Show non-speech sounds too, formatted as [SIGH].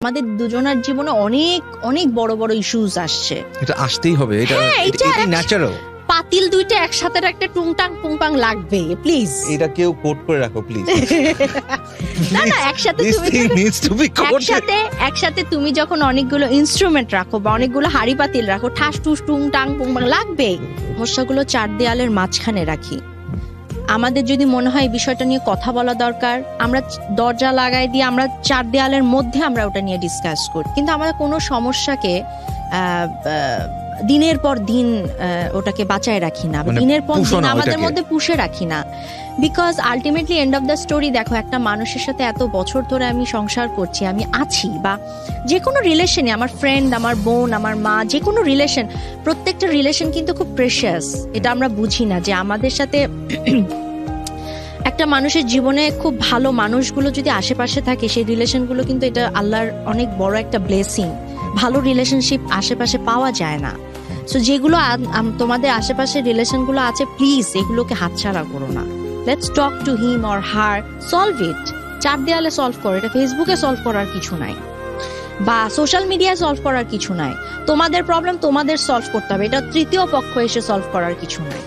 আমাদের দুজনের জীবনে অনেক অনেক বড় বড় ইস্যুস আসছে। এটা আসতেই হবে এটা হ্যাঁ, এটা ন্যাচারাল পাতিল দুইটা একসাথে একটা টুংটাং পুংপাং লাগবে প্লিজ এটা কেউ কোট করে রাখো প্লিজ [LAUGHS] না না একসাথে তুমি একসাথে একসাথে তুমি যখন অনেকগুলো ইনস্ট্রুমেন্ট রাখো বা অনেকগুলো হাড়ি পাতিল রাখো ঠাস টুস টুং টাং পুং লাগবে সমস্যাগুলো চার দেয়ালের মাঝখানে রাখি। আমাদের যদি মনে হয় বিষয়টা নিয়ে কথা বলা দরকার, আমরা দরজা লাগাই দিয়ে আমরা চার দেয়ালের মধ্যে আমরা ওটা নিয়ে ডিসকাস করি। কিন্তু আমরা কোনো সমস্যাকে দিনের পর দিন ওটাকে বাঁচায় রাখি না। মানে দিনের পর দিন আমাদের মধ্যে পুষে রাখি না। Because ultimately end of the story দেখো একটা মানুষের সাথে এত বছর ধরে আমি সংসার করছি আমি আছি বা যে কোনো রিলেশনে আমার ফ্রেন্ড আমার বোন আমার মা যে কোনো রিলেশন প্রত্যেকটা রিলেশন কিন্তু খুব প্রেশাস এটা আমরা বুঝি না যে আমাদের সাথে [CLEARS THROAT] একটা মানুষের জীবনে খুব ভালো মানুষগুলো যদি আশেপাশে থাকে সেই রিলেশনগুলো কিন্তু এটা আল্লাহর অনেক বড় একটা ব্লেসিং ভালো রিলেশনশিপ আশেপাশে পাওয়া যায় না। সো যেগুলো তোমাদের আশেপাশে রিলেশনগুলো আছে প্লিজ এগুলোকে হাতছাড়া করো না। Let's talk to him or her solve it চার দেয়ালে সলভ করো। এটা ফেসবুকে সলভ করার কিছু নাই। বা সোশ্যাল মিডিয়ায় সলভ করার কিছু নাই। তোমাদের প্রবলেম তোমাদের সলভ করতে হবে। এটা তৃতীয় পক্ষ এসে সলভ করার কিছু নাই।